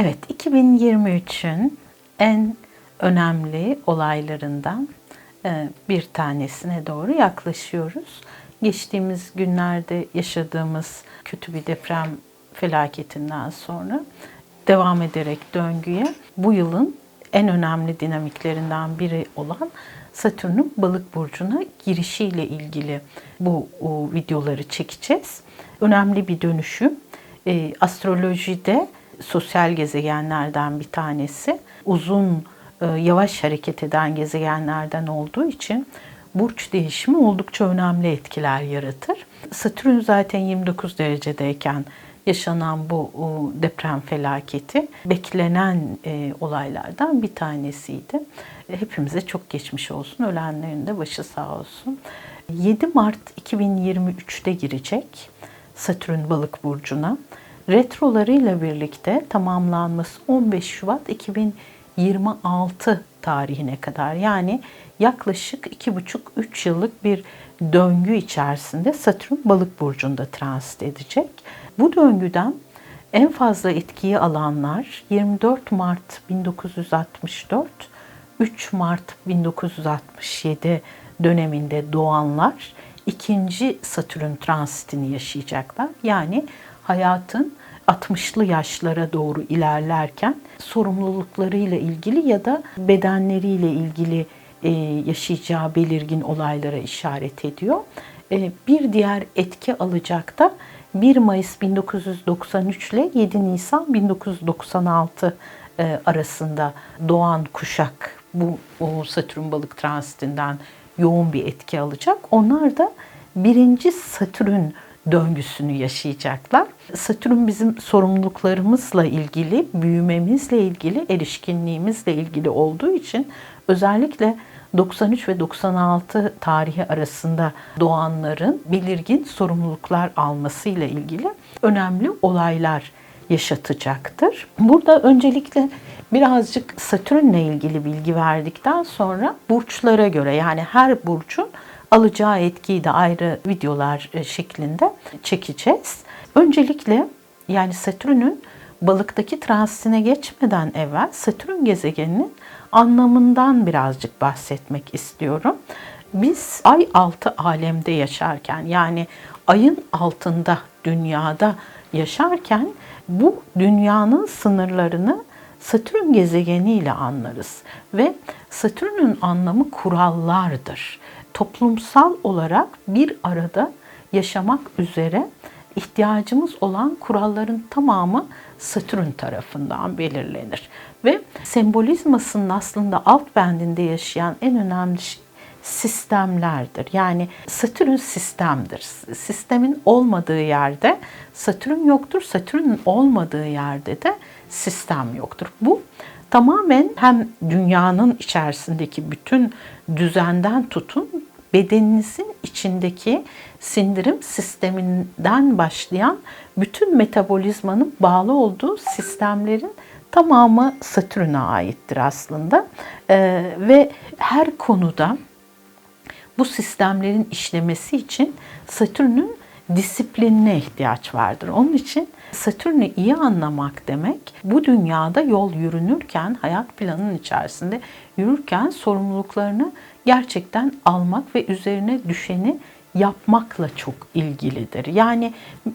Evet, 2023'ün en önemli olaylarından e, bir tanesine doğru yaklaşıyoruz. Geçtiğimiz günlerde yaşadığımız kötü bir deprem felaketinden sonra devam ederek döngüye bu yılın en önemli dinamiklerinden biri olan Satürn'ün balık burcuna girişiyle ilgili bu videoları çekeceğiz. Önemli bir dönüşüm. E, astrolojide sosyal gezegenlerden bir tanesi. Uzun, e, yavaş hareket eden gezegenlerden olduğu için burç değişimi oldukça önemli etkiler yaratır. Satürn zaten 29 derecedeyken yaşanan bu deprem felaketi beklenen e, olaylardan bir tanesiydi. Hepimize çok geçmiş olsun. Ölenlerin de başı sağ olsun. 7 Mart 2023'te girecek Satürn balık burcuna. Retrolarıyla birlikte tamamlanması 15 Şubat 2026 tarihine kadar yani yaklaşık 2,5-3 yıllık bir döngü içerisinde Satürn balık burcunda transit edecek. Bu döngüden en fazla etkiyi alanlar 24 Mart 1964, 3 Mart 1967 döneminde doğanlar ikinci Satürn transitini yaşayacaklar. Yani hayatın 60'lı yaşlara doğru ilerlerken sorumluluklarıyla ilgili ya da bedenleriyle ilgili e, yaşayacağı belirgin olaylara işaret ediyor. E, bir diğer etki alacak da 1 Mayıs 1993 ile 7 Nisan 1996 e, arasında doğan kuşak bu Satürn balık transitinden yoğun bir etki alacak. Onlar da birinci Satürn döngüsünü yaşayacaklar. Satürn bizim sorumluluklarımızla ilgili, büyümemizle ilgili, erişkinliğimizle ilgili olduğu için özellikle 93 ve 96 tarihi arasında doğanların belirgin sorumluluklar almasıyla ilgili önemli olaylar yaşatacaktır. Burada öncelikle birazcık Satürn'le ilgili bilgi verdikten sonra burçlara göre yani her burcun alacağı etkiyi de ayrı videolar e, şeklinde çekeceğiz. Öncelikle yani Satürn'ün balıktaki transitine geçmeden evvel Satürn gezegeninin anlamından birazcık bahsetmek istiyorum. Biz ay altı alemde yaşarken yani ayın altında dünyada yaşarken bu dünyanın sınırlarını Satürn gezegeniyle anlarız ve Satürn'ün anlamı kurallardır. Toplumsal olarak bir arada yaşamak üzere ihtiyacımız olan kuralların tamamı Satürn tarafından belirlenir. Ve sembolizmasının aslında alt bendinde yaşayan en önemli şey sistemlerdir. Yani Satürn sistemdir. Sistemin olmadığı yerde Satürn yoktur. Satürn'ün olmadığı yerde de sistem yoktur. Bu tamamen hem dünyanın içerisindeki bütün düzenden tutun bedeninizin içindeki sindirim sisteminden başlayan bütün metabolizmanın bağlı olduğu sistemlerin tamamı Satürn'e aittir aslında. Ee, ve her konuda bu sistemlerin işlemesi için Satürn'ün disiplinine ihtiyaç vardır. Onun için Satürn'ü iyi anlamak demek bu dünyada yol yürünürken, hayat planının içerisinde yürürken sorumluluklarını gerçekten almak ve üzerine düşeni yapmakla çok ilgilidir. Yani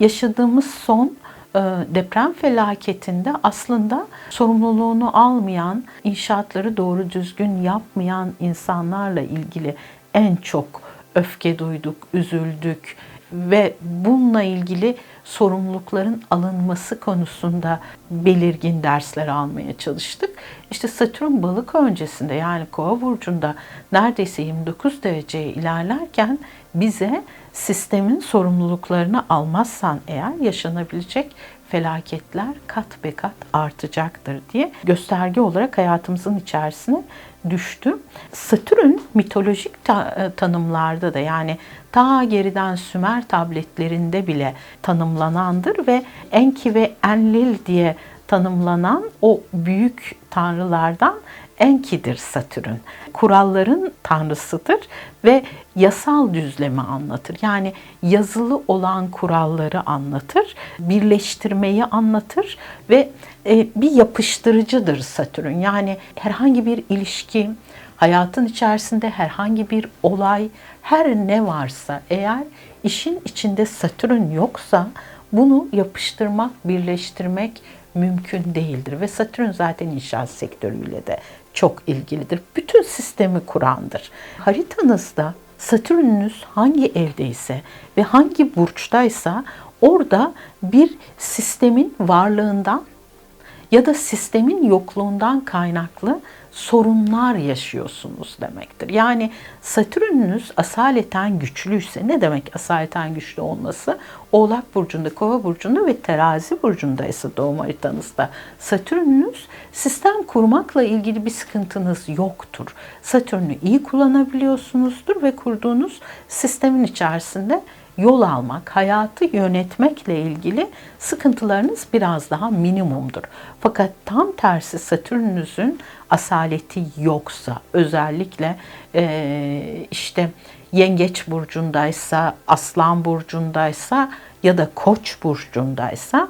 yaşadığımız son e, deprem felaketinde aslında sorumluluğunu almayan, inşaatları doğru düzgün yapmayan insanlarla ilgili en çok öfke duyduk, üzüldük ve bununla ilgili sorumlulukların alınması konusunda belirgin dersler almaya çalıştık. İşte Satürn balık öncesinde yani kova burcunda neredeyse 29 dereceye ilerlerken bize sistemin sorumluluklarını almazsan eğer yaşanabilecek felaketler kat be kat artacaktır diye gösterge olarak hayatımızın içerisine düştü. Satürn mitolojik ta- e, tanımlarda da yani ta geriden Sümer tabletlerinde bile tanımlanandır ve Enki ve Enlil diye tanımlanan o büyük tanrılardan Enki'dir Satürn. Kuralların tanrısıdır ve yasal düzlemi anlatır. Yani yazılı olan kuralları anlatır, birleştirmeyi anlatır ve e, bir yapıştırıcıdır Satürn. Yani herhangi bir ilişki, hayatın içerisinde herhangi bir olay, her ne varsa eğer işin içinde Satürn yoksa bunu yapıştırmak, birleştirmek mümkün değildir. Ve Satürn zaten inşaat sektörüyle de çok ilgilidir. Bütün sistemi kurandır. Haritanızda Satürnünüz hangi evdeyse ve hangi burçtaysa orada bir sistemin varlığından ya da sistemin yokluğundan kaynaklı sorunlar yaşıyorsunuz demektir. Yani Satürnünüz asaleten güçlüyse ne demek asaleten güçlü olması? Oğlak burcunda, Kova burcunda ve Terazi burcundaysa doğum haritanızda Satürnünüz sistem kurmakla ilgili bir sıkıntınız yoktur. Satürn'ü iyi kullanabiliyorsunuzdur ve kurduğunuz sistemin içerisinde yol almak, hayatı yönetmekle ilgili sıkıntılarınız biraz daha minimumdur. Fakat tam tersi Satürn'ünüzün asaleti yoksa, özellikle e, işte Yengeç burcundaysa, Aslan burcundaysa ya da Koç burcundaysa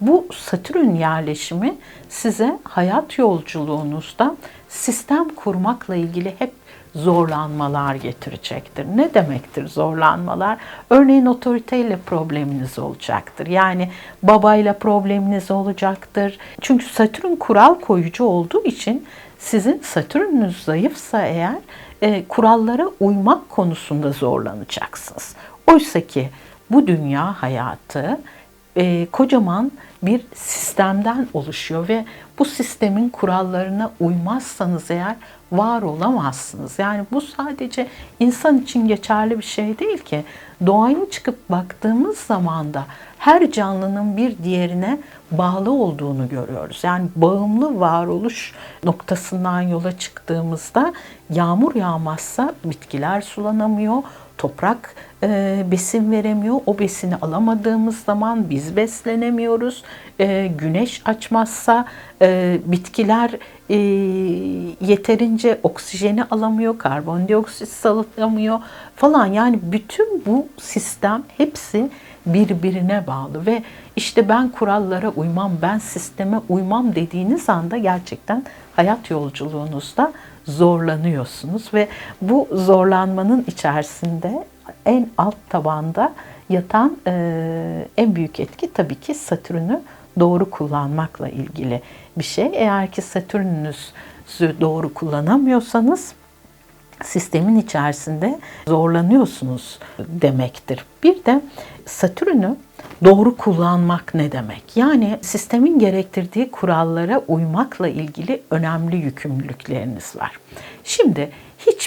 bu Satürn yerleşimi size hayat yolculuğunuzda sistem kurmakla ilgili hep zorlanmalar getirecektir. Ne demektir zorlanmalar? Örneğin otoriteyle probleminiz olacaktır. Yani babayla probleminiz olacaktır. Çünkü Satürn kural koyucu olduğu için sizin Satürnünüz zayıfsa eğer e, kurallara uymak konusunda zorlanacaksınız. Oysa ki bu dünya hayatı e, kocaman bir sistemden oluşuyor ve bu sistemin kurallarına uymazsanız eğer var olamazsınız. Yani bu sadece insan için geçerli bir şey değil ki. Doğaya çıkıp baktığımız zaman da her canlının bir diğerine bağlı olduğunu görüyoruz. Yani bağımlı varoluş noktasından yola çıktığımızda yağmur yağmazsa bitkiler sulanamıyor, toprak e, besin veremiyor. O besini alamadığımız zaman biz beslenemiyoruz. E, güneş açmazsa e, bitkiler e, yeterince oksijeni alamıyor, karbondioksit salamıyor falan. Yani bütün bu sistem hepsi birbirine bağlı ve işte ben kurallara uymam, ben sisteme uymam dediğiniz anda gerçekten hayat yolculuğunuzda zorlanıyorsunuz ve bu zorlanmanın içerisinde en alt tabanda yatan e, en büyük etki tabii ki Satürn'ü doğru kullanmakla ilgili bir şey. Eğer ki Satürn'ünüzü doğru kullanamıyorsanız sistemin içerisinde zorlanıyorsunuz demektir. Bir de Satürn'ü doğru kullanmak ne demek? Yani sistemin gerektirdiği kurallara uymakla ilgili önemli yükümlülükleriniz var. Şimdi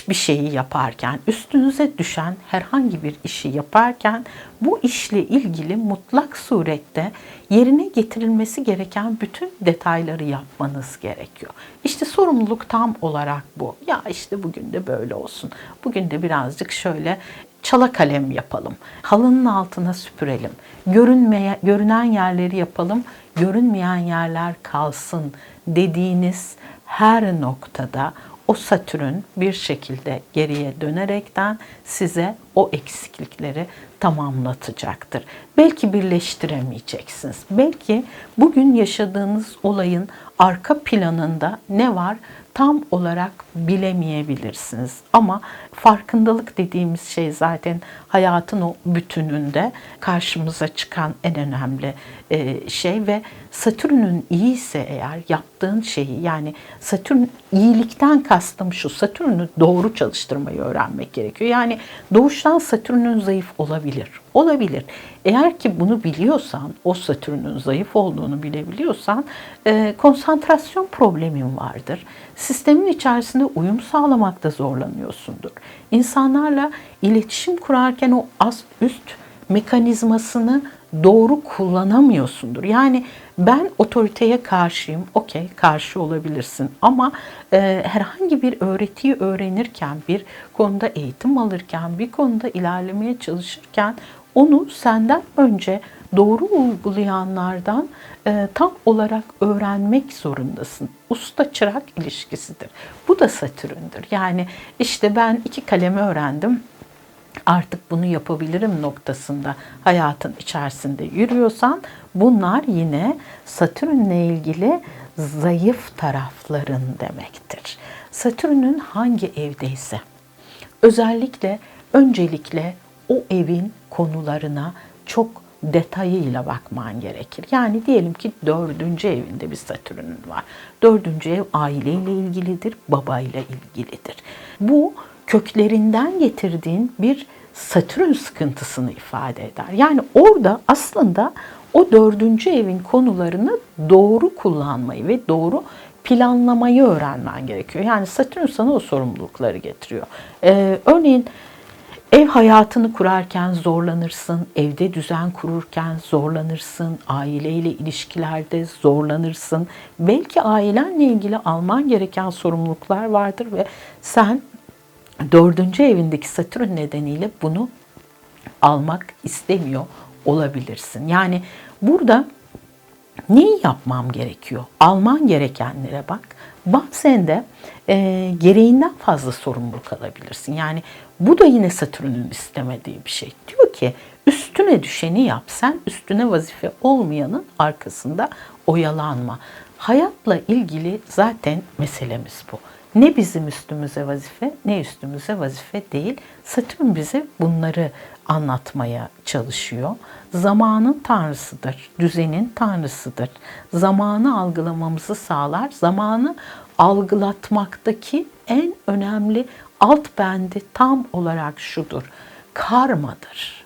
hiçbir şeyi yaparken, üstünüze düşen herhangi bir işi yaparken bu işle ilgili mutlak surette yerine getirilmesi gereken bütün detayları yapmanız gerekiyor. İşte sorumluluk tam olarak bu. Ya işte bugün de böyle olsun. Bugün de birazcık şöyle çala kalem yapalım. Halının altına süpürelim. Görünmeye, görünen yerleri yapalım. Görünmeyen yerler kalsın dediğiniz her noktada o Satürn bir şekilde geriye dönerekten size o eksiklikleri tamamlatacaktır. Belki birleştiremeyeceksiniz. Belki bugün yaşadığınız olayın arka planında ne var tam olarak bilemeyebilirsiniz. Ama farkındalık dediğimiz şey zaten hayatın o bütününde karşımıza çıkan en önemli e, şey ve Satürn'ün iyiyse eğer yaptığın şeyi yani Satürn iyilikten kastım şu Satürn'ü doğru çalıştırmayı öğrenmek gerekiyor. Yani doğuştan Satürn'ün zayıf olabilir. Olabilir. Eğer ki bunu biliyorsan, o Satürn'ün zayıf olduğunu bilebiliyorsan e, konsantrasyon problemin vardır. Sistemin içerisinde uyum sağlamakta zorlanıyorsundur. İnsanlarla iletişim kurarken o az üst mekanizmasını doğru kullanamıyorsundur. Yani ben otoriteye karşıyım. Okey, karşı olabilirsin. Ama e, herhangi bir öğretiyi öğrenirken, bir konuda eğitim alırken, bir konuda ilerlemeye çalışırken onu senden önce doğru uygulayanlardan e, tam olarak öğrenmek zorundasın. Usta çırak ilişkisidir. Bu da Satürn'dür. Yani işte ben iki kalemi öğrendim artık bunu yapabilirim noktasında hayatın içerisinde yürüyorsan bunlar yine Satürn'le ilgili zayıf tarafların demektir. Satürn'ün hangi evdeyse özellikle öncelikle o evin konularına çok detayıyla bakman gerekir. Yani diyelim ki dördüncü evinde bir Satürn'ün var. Dördüncü ev aileyle ilgilidir, babayla ilgilidir. Bu köklerinden getirdiğin bir Satürn sıkıntısını ifade eder. Yani orada aslında o dördüncü evin konularını doğru kullanmayı ve doğru planlamayı öğrenmen gerekiyor. Yani Satürn sana o sorumlulukları getiriyor. Ee, örneğin ev hayatını kurarken zorlanırsın, evde düzen kururken zorlanırsın, aileyle ilişkilerde zorlanırsın. Belki ailenle ilgili alman gereken sorumluluklar vardır ve sen dördüncü evindeki Satürn nedeniyle bunu almak istemiyor olabilirsin. Yani burada neyi yapmam gerekiyor? Alman gerekenlere bak. Bazen de e, gereğinden fazla sorumluluk alabilirsin. Yani bu da yine Satürn'ün istemediği bir şey. Diyor ki üstüne düşeni yap. Sen üstüne vazife olmayanın arkasında oyalanma. Hayatla ilgili zaten meselemiz bu. Ne bizim üstümüze vazife ne üstümüze vazife değil. Satürn bize bunları anlatmaya çalışıyor. Zamanın tanrısıdır, düzenin tanrısıdır. Zamanı algılamamızı sağlar. Zamanı algılatmaktaki en önemli alt bendi tam olarak şudur. Karmadır.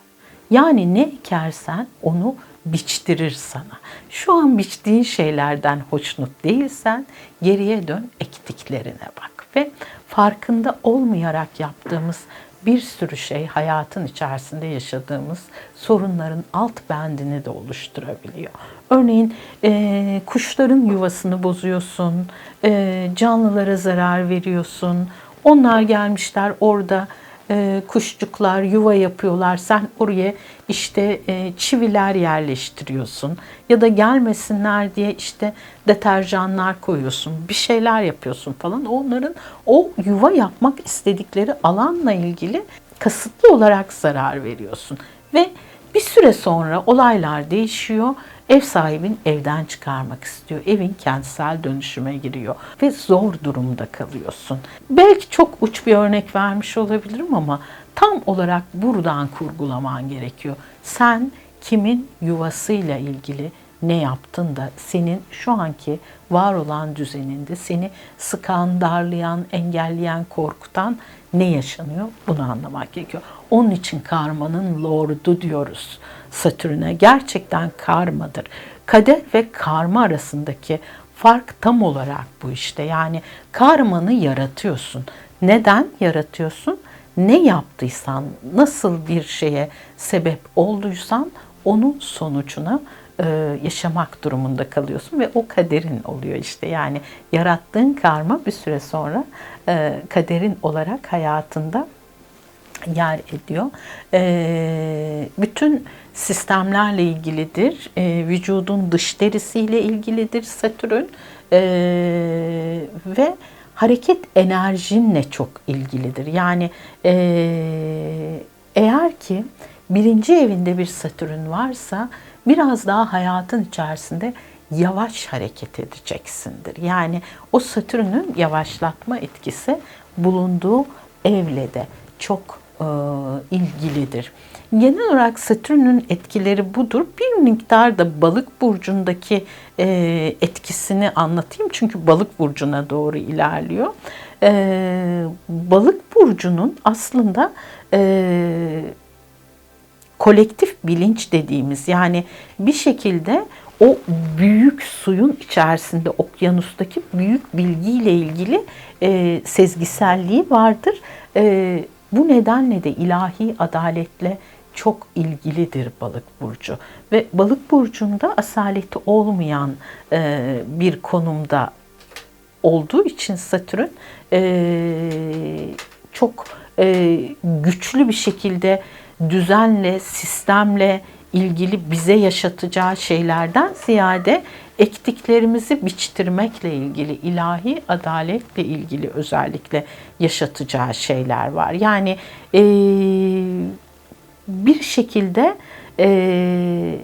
Yani ne ekersen onu biçtirir sana. Şu an biçtiğin şeylerden hoşnut değilsen geriye dön ektiklerine bak ve farkında olmayarak yaptığımız bir sürü şey hayatın içerisinde yaşadığımız sorunların alt bendini de oluşturabiliyor. Örneğin e, kuşların yuvasını bozuyorsun, e, canlılara zarar veriyorsun. Onlar gelmişler orada e, kuşçuklar yuva yapıyorlar. Sen oraya işte e, çiviler yerleştiriyorsun ya da gelmesinler diye işte deterjanlar koyuyorsun. Bir şeyler yapıyorsun falan. Onların o yuva yapmak istedikleri alanla ilgili kasıtlı olarak zarar veriyorsun. Ve bir süre sonra olaylar değişiyor Ev sahibin evden çıkarmak istiyor. Evin kentsel dönüşüme giriyor ve zor durumda kalıyorsun. Belki çok uç bir örnek vermiş olabilirim ama tam olarak buradan kurgulaman gerekiyor. Sen kimin yuvasıyla ilgili ne yaptın da senin şu anki var olan düzeninde seni sıkan, darlayan, engelleyen, korkutan ne yaşanıyor? Bunu anlamak gerekiyor. Onun için karmanın lordu diyoruz Satürn'e. Gerçekten karmadır. Kader ve karma arasındaki fark tam olarak bu işte. Yani karmanı yaratıyorsun. Neden yaratıyorsun? Ne yaptıysan, nasıl bir şeye sebep olduysan onun sonucuna e, yaşamak durumunda kalıyorsun ve o kaderin oluyor işte. Yani yarattığın karma bir süre sonra e, kaderin olarak hayatında yer ediyor. E, bütün sistemlerle ilgilidir. E, vücudun dış derisiyle ilgilidir Satürn. E, ve hareket enerjinle çok ilgilidir. Yani e, eğer ki birinci evinde bir Satürn varsa biraz daha hayatın içerisinde yavaş hareket edeceksindir. Yani o Satürn'ün yavaşlatma etkisi bulunduğu evle de çok ilgilidir. Genel olarak Satürn'ün etkileri budur. Bir miktar da balık burcundaki e, etkisini anlatayım. Çünkü balık burcuna doğru ilerliyor. E, balık burcunun aslında e, kolektif bilinç dediğimiz yani bir şekilde o büyük suyun içerisinde okyanustaki büyük bilgiyle ilgili e, sezgiselliği vardır. E, bu nedenle de ilahi adaletle çok ilgilidir balık burcu. Ve balık burcunda asaleti olmayan e, bir konumda olduğu için Satürn e, çok e, güçlü bir şekilde düzenle, sistemle ilgili bize yaşatacağı şeylerden ziyade ektiklerimizi biçtirmekle ilgili, ilahi adaletle ilgili özellikle yaşatacağı şeyler var. Yani e, bir şekilde e,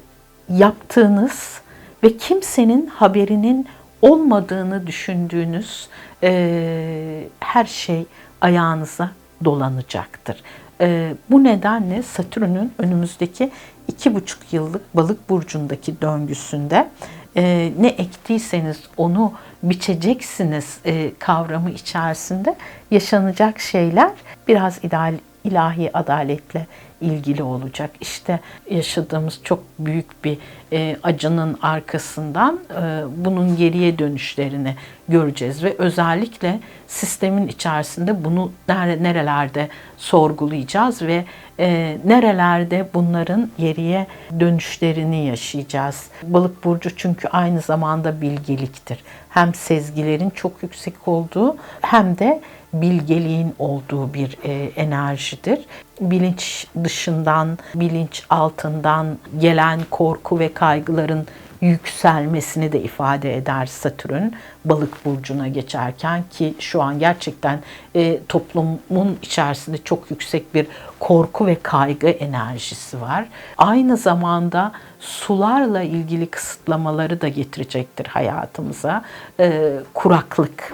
yaptığınız ve kimsenin haberinin olmadığını düşündüğünüz e, her şey ayağınıza dolanacaktır. E, bu nedenle Satürn'ün önümüzdeki iki buçuk yıllık balık burcundaki döngüsünde e, ne ektiyseniz onu biçeceksiniz e, kavramı içerisinde yaşanacak şeyler biraz ideal ilahi adaletle ilgili olacak. İşte yaşadığımız çok büyük bir e, acının arkasından e, bunun geriye dönüşlerini göreceğiz ve özellikle sistemin içerisinde bunu nere, nerelerde sorgulayacağız ve e, nerelerde bunların geriye dönüşlerini yaşayacağız. Balık burcu çünkü aynı zamanda bilgeliktir. Hem sezgilerin çok yüksek olduğu hem de bilgeliğin olduğu bir e, enerjidir. Bilinç dışından, bilinç altından gelen korku ve kaygıların yükselmesini de ifade eder Satürn balık burcuna geçerken ki şu an gerçekten e, toplumun içerisinde çok yüksek bir korku ve kaygı enerjisi var. Aynı zamanda sularla ilgili kısıtlamaları da getirecektir hayatımıza. E, kuraklık,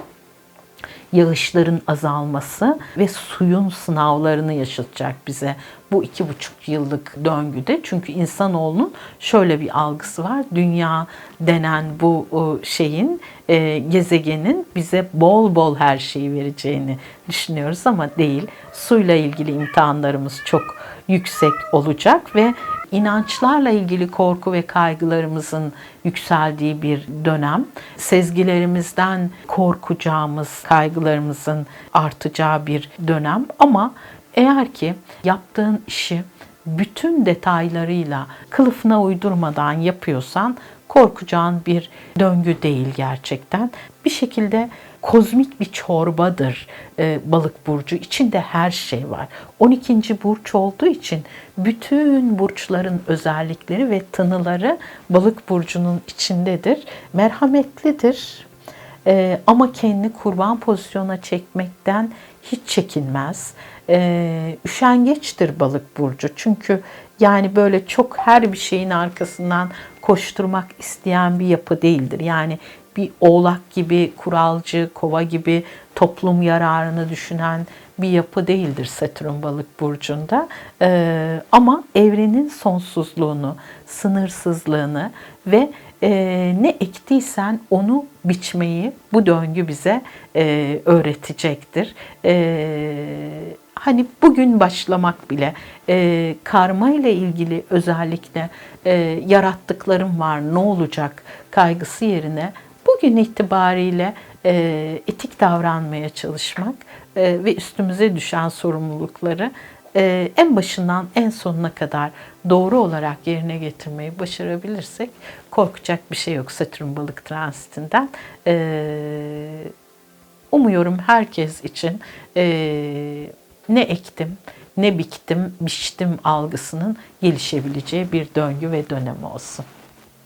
yağışların azalması ve suyun sınavlarını yaşatacak bize bu iki buçuk yıllık döngüde. Çünkü insanoğlunun şöyle bir algısı var. Dünya denen bu şeyin, e, gezegenin bize bol bol her şeyi vereceğini düşünüyoruz ama değil. Suyla ilgili imtihanlarımız çok yüksek olacak ve inançlarla ilgili korku ve kaygılarımızın yükseldiği bir dönem. Sezgilerimizden korkacağımız, kaygılarımızın artacağı bir dönem ama eğer ki yaptığın işi bütün detaylarıyla kılıfına uydurmadan yapıyorsan korkacağın bir döngü değil gerçekten. Bir şekilde kozmik bir çorbadır e, balık burcu. İçinde her şey var. 12. burç olduğu için bütün burçların özellikleri ve tınıları balık burcunun içindedir. Merhametlidir. E, ama kendini kurban pozisyona çekmekten hiç çekinmez. E, üşengeçtir balık burcu. Çünkü yani böyle çok her bir şeyin arkasından koşturmak isteyen bir yapı değildir. Yani bir oğlak gibi, kuralcı, kova gibi toplum yararını düşünen bir yapı değildir Satürn balık burcunda. Ee, ama evrenin sonsuzluğunu, sınırsızlığını ve e, ne ektiysen onu biçmeyi bu döngü bize e, öğretecektir. E, hani bugün başlamak bile e, karma ile ilgili özellikle e, yarattıklarım var ne olacak kaygısı yerine bugün itibariyle e, etik davranmaya çalışmak e, ve üstümüze düşen sorumlulukları e, en başından en sonuna kadar doğru olarak yerine getirmeyi başarabilirsek korkacak bir şey yok Satürn balık transitinden. E, umuyorum herkes için e, ne ektim, ne biktim, biçtim algısının gelişebileceği bir döngü ve dönem olsun.